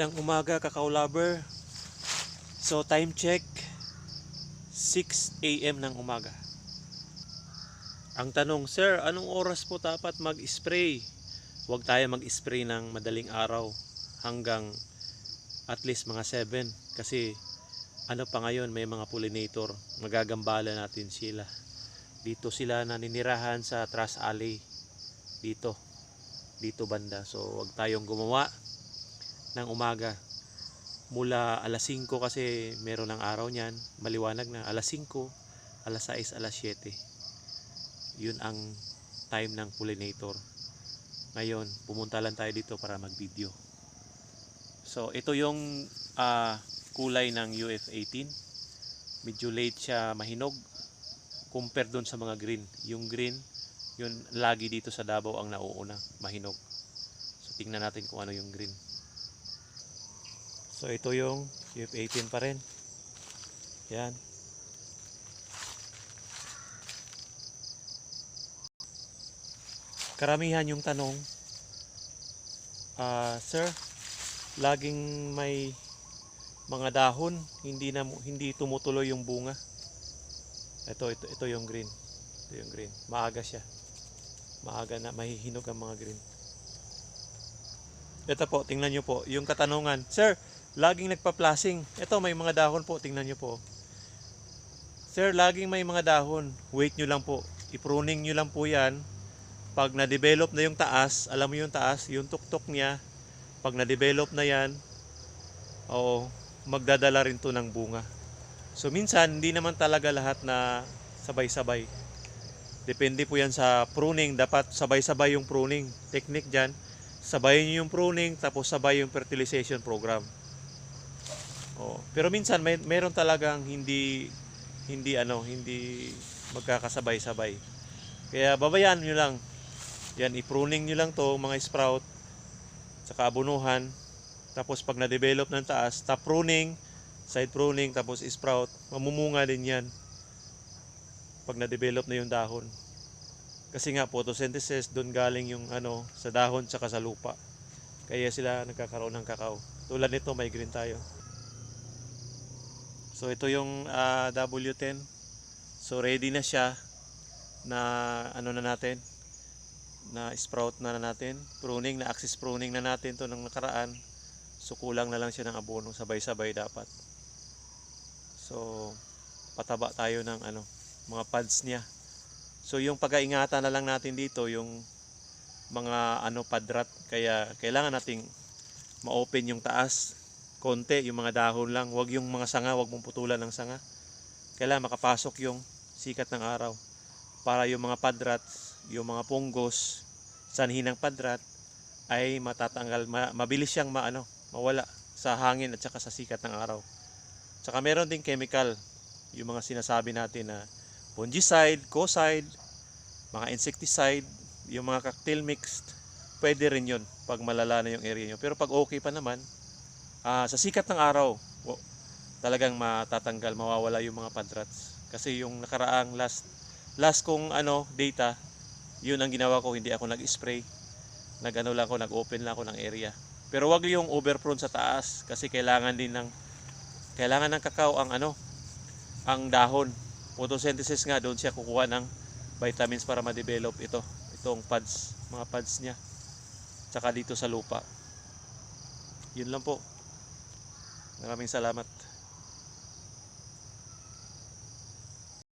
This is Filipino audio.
Magandang umaga, Kakao Lover. So, time check, 6 a.m. ng umaga. Ang tanong, Sir, anong oras po dapat mag-spray? Huwag tayo mag-spray ng madaling araw hanggang at least mga 7. Kasi ano pa ngayon, may mga pollinator. Magagambala natin sila. Dito sila naninirahan sa Trash Alley. Dito. Dito banda. So, huwag tayong gumawa ng umaga. Mula alas 5 kasi meron ng araw niyan. Maliwanag na alas 5 alas 6 alas 7 yun ang time ng pollinator. Ngayon pumunta lang tayo dito para mag video so ito yung ah, kulay ng UF18 medyo late siya mahinog compare dun sa mga green. Yung green yun lagi dito sa Davao ang nauuna mahinog. So tingnan natin kung ano yung green So ito yung UF18 pa rin. Yan. Karamihan yung tanong, ah Sir, laging may mga dahon, hindi na hindi tumutuloy yung bunga. Ito ito ito yung green. Ito yung green. Maaga siya. Maaga na mahihinog ang mga green. Ito po, tingnan nyo po, yung katanungan. Sir, laging nagpa-plasing. Ito, may mga dahon po, tingnan nyo po. Sir, laging may mga dahon. Wait nyo lang po. I-pruning nyo lang po yan. Pag na-develop na yung taas, alam mo yung taas, yung tuktok niya, pag na-develop na yan, oo, magdadala rin to ng bunga. So minsan, hindi naman talaga lahat na sabay-sabay. Depende po yan sa pruning. Dapat sabay-sabay yung pruning. Technique dyan, sabayin nyo yung pruning, tapos sabay yung fertilization program. Oh, pero minsan may meron talagang hindi hindi ano, hindi magkakasabay-sabay. Kaya babayaan niyo lang. Yan i-pruning niyo lang 'to mga sprout saka abunuhan. Tapos pag na-develop ng taas, top pruning, side pruning, tapos sprout, mamumunga din 'yan. Pag na-develop na yung dahon. Kasi nga photosynthesis doon galing yung ano sa dahon sa lupa. Kaya sila nagkakaroon ng kakao. Tulad nito may green tayo. So ito yung ah, W10. So ready na siya na ano na natin na sprout na, na natin. Pruning na axis pruning na natin to ng nakaraan. So kulang na lang siya ng abono sabay-sabay dapat. So pataba tayo ng ano mga pads niya. So yung pag-aingatan na lang natin dito yung mga ano padrat kaya kailangan nating ma-open yung taas konti, yung mga dahon lang. Huwag yung mga sanga, huwag mong putulan ng sanga. Kailangan makapasok yung sikat ng araw. Para yung mga padrats, yung mga punggos, sanhi ng padrat, ay matatanggal, ma- mabilis siyang maano, mawala sa hangin at saka sa sikat ng araw. Tsaka meron ding chemical, yung mga sinasabi natin na fungicide, cocide, mga insecticide, yung mga cocktail mixed, pwede rin yun pag malala na yung area nyo. Pero pag okay pa naman, ah, sa sikat ng araw, wa- talagang matatanggal, mawawala yung mga padrats. Kasi yung nakaraang last last kong ano data, yun ang ginawa ko, hindi ako nag-spray. Nag-ano lang ako, nag-open lang ako ng area. Pero wag yung overprone sa taas kasi kailangan din ng kailangan ng kakao ang ano, ang dahon. Photosynthesis nga doon siya kukuha ng vitamins para ma-develop ito, itong pads, mga pads niya. Tsaka dito sa lupa. Yun lang po. Maraming salamat.